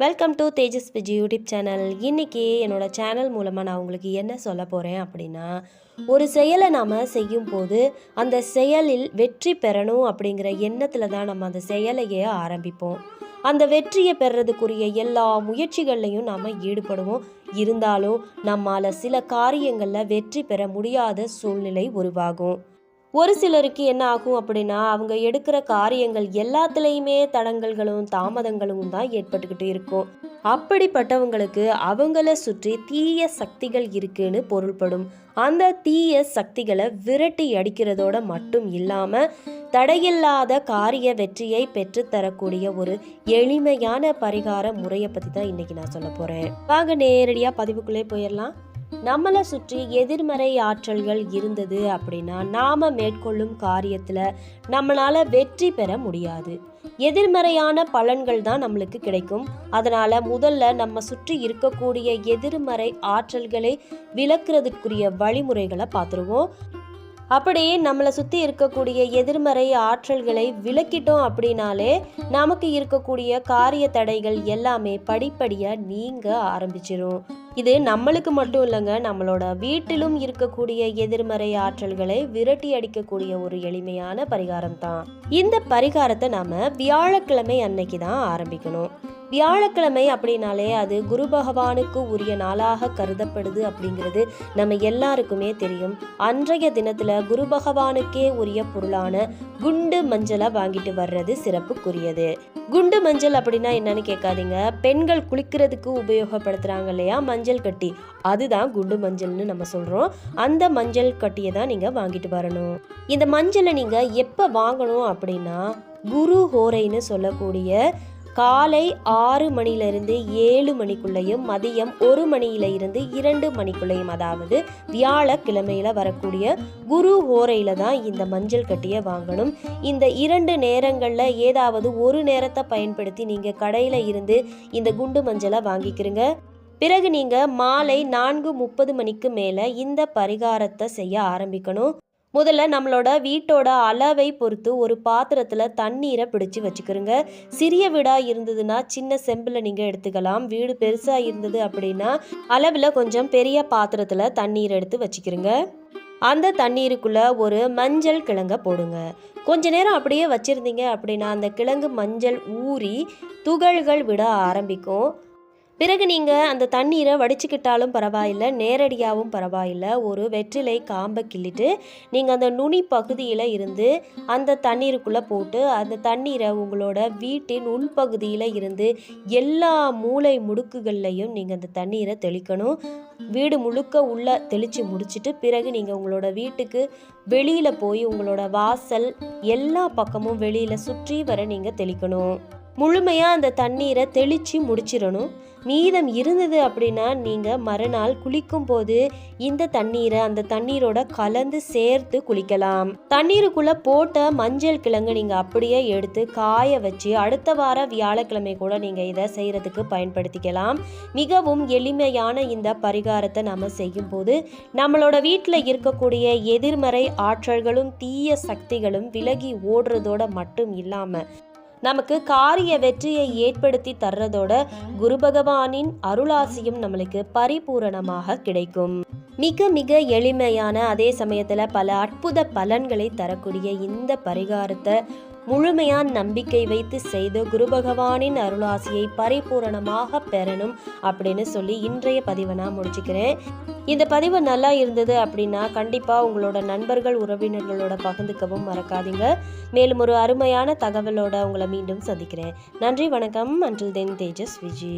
Welcome to Tejas Viji YouTube channel இன்றைக்கி என்னோடய channel மூலமாக நான் உங்களுக்கு என்ன சொல்ல போகிறேன் அப்படின்னா ஒரு செயலை நாம் செய்யும் போது அந்த செயலில் வெற்றி பெறணும் அப்படிங்கிற எண்ணத்தில் தான் நம்ம அந்த செயலையே ஆரம்பிப்போம். அந்த வெற்றியை பெறதுக்குரிய எல்லா முயற்சிகள்லையும் நாம் ஈடுபடுவோம். இருந்தாலும் நம்மால் சில காரியங்களில் வெற்றி பெற முடியாத சூழ்நிலை உருவாகும். ஒரு சிலருக்கு என்ன ஆகும் அப்படின்னா அவங்க எடுக்கிற காரியங்கள் எல்லாத்துலேயுமே தடங்கல்களும் தாமதங்களும் தான் ஏற்பட்டுக்கிட்டு இருக்கும். அப்படிப்பட்டவங்களுக்கு அவங்கள சுற்றி தீய சக்திகள் இருக்குன்னு பொருள்படும். அந்த தீய சக்திகளை விரட்டி அடிக்கிறதோட மட்டும் இல்லாமல் தடையில்லாத காரிய வெற்றியை பெற்றுத்தரக்கூடிய ஒரு எளிமையான பரிகார முறையை பற்றி தான் இன்னைக்கு நான் சொல்ல போகிறேன் வாங்க நேரடியாக பதிவுக்குள்ளே போயிடலாம். நம்மளை சுற்றி எதிர்மறை ஆற்றல்கள் இருந்தது அப்படின்னா நாம மேற்கொள்ளும் காரியத்தில் நம்மளால வெற்றி பெற முடியாது. எதிர்மறையான பலன்கள் தான் நம்மளுக்கு கிடைக்கும். அதனால முதல்ல நம்ம சுற்றி இருக்கக்கூடிய எதிர்மறை ஆற்றல்களை விளக்குறதுக்குரிய வழிமுறைகளை பார்த்துருவோம். அப்படியே நம்மளை சுற்றி இருக்கக்கூடிய எதிர்மறை ஆற்றல்களை விலக்கிட்டோம் அப்படின்னாலே நமக்கு இருக்கக்கூடிய காரிய தடைகள் எல்லாமே படிப்படியாக நீங்க ஆரம்பிச்சிடும் இது நம்மளுக்கு மட்டும் இல்லைங்க நம்மளோட வீட்டிலும் இருக்கக்கூடிய எதிர்மறை ஆற்றல்களை விரட்டி அடிக்கக்கூடிய ஒரு எளிமையான பரிகாரம் தான் இந்த பரிகாரத்தை நாம வியாழக்கிழமை அன்னைக்கு தான் ஆரம்பிக்கணும். வியாழக்கிழமை அப்படின்னாலே அது குரு பகவானுக்கு உரிய நாளாக கருதப்படுது அப்படிங்கிறது நம்ம எல்லாருக்குமே தெரியும். அன்றைய தினத்தில் குரு பகவானுக்கே உரிய பொருளான குண்டு மஞ்சளை வாங்கிட்டு வர்றது சிறப்புக்குரியது. குண்டு மஞ்சள் அப்படின்னா என்னன்னு கேட்காதீங்க. பெண்கள் குளிக்கிறதுக்கு உபயோகப்படுத்துகிறாங்க இல்லையா? மஞ்சள் கட்டி. அதுதான் குண்டு மஞ்சள்னு நம்ம சொல்கிறோம் அந்த மஞ்சள் கட்டியை தான் நீங்கள் வாங்கிட்டு வரணும். இந்த மஞ்சளை நீங்கள் எப்போ வாங்கணும் அப்படின்னா குரு ஹோரைன்னு சொல்லக்கூடிய காலை ஆறு மணிலிருந்து ஏழு மணிக்குள்ளேயும் மதியம் ஒரு மணியில இருந்து இரண்டு மணிக்குள்ளேயும் அதாவது வியாழக்கிழமையில வரக்கூடிய குரு ஓரையில தான் இந்த மஞ்சள் கட்டியை வாங்கணும். இந்த இரண்டு நேரங்களில் ஏதாவது ஒரு நேரத்தை பயன்படுத்தி நீங்கள் கடையில் இருந்து இந்த குண்டு மஞ்சளை வாங்கிக்கிறீங்க. பிறகு நீங்கள் மாலை நான்கு முப்பது மணிக்கு மேலே இந்த பரிகாரத்தை செய்ய ஆரம்பிக்கணும். முதல்ல நம்மளோட வீட்டோட அளவை பொறுத்து ஒரு பாத்திரத்தில் தண்ணீரை பிடிச்சி வச்சுக்கிறோங்க. சிறிய வீடாக இருந்ததுன்னா சின்ன செம்பில் நீங்கள் எடுத்துக்கலாம். வீடு பெருசாக இருந்தது அப்படின்னா அளவில் கொஞ்சம் பெரிய பாத்திரத்தில் தண்ணீர் எடுத்து வச்சுக்கிறோங்க. அந்த தண்ணீருக்குள்ளே ஒரு மஞ்சள் கிழங்க போடுங்க. கொஞ்ச நேரம் அப்படியே வச்சுருந்தீங்க அப்படின்னா அந்த கிழங்கு மஞ்சள் ஊறி துகள்கள் விட ஆரம்பிக்கும். பிறகு நீங்கள் அந்த தண்ணீரை வடிச்சுக்கிட்டாலும் பரவாயில்ல நேரடியாகவும் பரவாயில்ல. ஒரு வெற்றிலை காம்பை கிள்ளிட்டு நீங்கள் அந்த நுனி பகுதியில் இருந்து அந்த தண்ணீருக்குள்ளே போட்டு அந்த தண்ணீரை உங்களோட வீட்டின் உள்பகுதியில் இருந்து எல்லா மூளை முடுக்குகள்லையும் நீங்கள் அந்த தண்ணீரை தெளிக்கணும். வீடு முழுக்க உள்ள தெளித்து முடிச்சுட்டு பிறகு நீங்கள் உங்களோட வீட்டுக்கு வெளியில் போய் உங்களோட வாசல் எல்லா பக்கமும் வெளியில் சுற்றி வர நீங்கள் தெளிக்கணும். முழுமையாக அந்த தண்ணீரை தெளித்து முடிச்சிடணும். மீதம் இருந்தது அப்படின்னா நீங்கள் மறுநாள் குளிக்கும் போது இந்த தண்ணீரை அந்த தண்ணீரோட கலந்து சேர்த்து குளிக்கலாம். தண்ணீருக்குள்ளே போட்ட மஞ்சள் கிழங்கு நீங்கள் அப்படியே எடுத்து காய வச்சு அடுத்த வார வியாழக்கிழமை கூட நீங்கள் இதை செய்கிறதுக்கு பயன்படுத்திக்கலாம். மிகவும் எளிமையான இந்த பரிகாரத்தை நம்ம செய்யும் போது நம்மளோட வீட்டில் இருக்கக்கூடிய எதிர்மறை ஆற்றல்களும் தீய சக்திகளும் விலகி ஓடுறதோட மட்டும் இல்லாமல் நமக்கு காரிய வெற்றியை ஏற்படுத்தி தர்றதோட குரு பகவானின் அருளாசியும் நம்மளுக்கு பரிபூரணமாக கிடைக்கும். மிக மிக எளிமையான அதே சமயத்தில் பல அற்புத பலன்களை தரக்கூடிய இந்த பரிகாரத்தை முழுமையான நம்பிக்கை வைத்து செய்து குரு பகவானின் அருளாசியை பரிபூரணமாக பெறணும் அப்படின்னு சொல்லி இன்றைய பதிவை நான் முடிச்சுக்கிறேன். இந்த பதிவு நல்லா இருந்தது அப்படின்னா கண்டிப்பாக உங்களோட நண்பர்கள் உறவினர்களோட பகிர்ந்துக்கவும் மறக்காதீங்க. மேலும் ஒரு அருமையான தகவலோட உங்களை மீண்டும் சந்திக்கிறேன். நன்றி வணக்கம். அன்றில் தென் தேஜஸ் விஜி.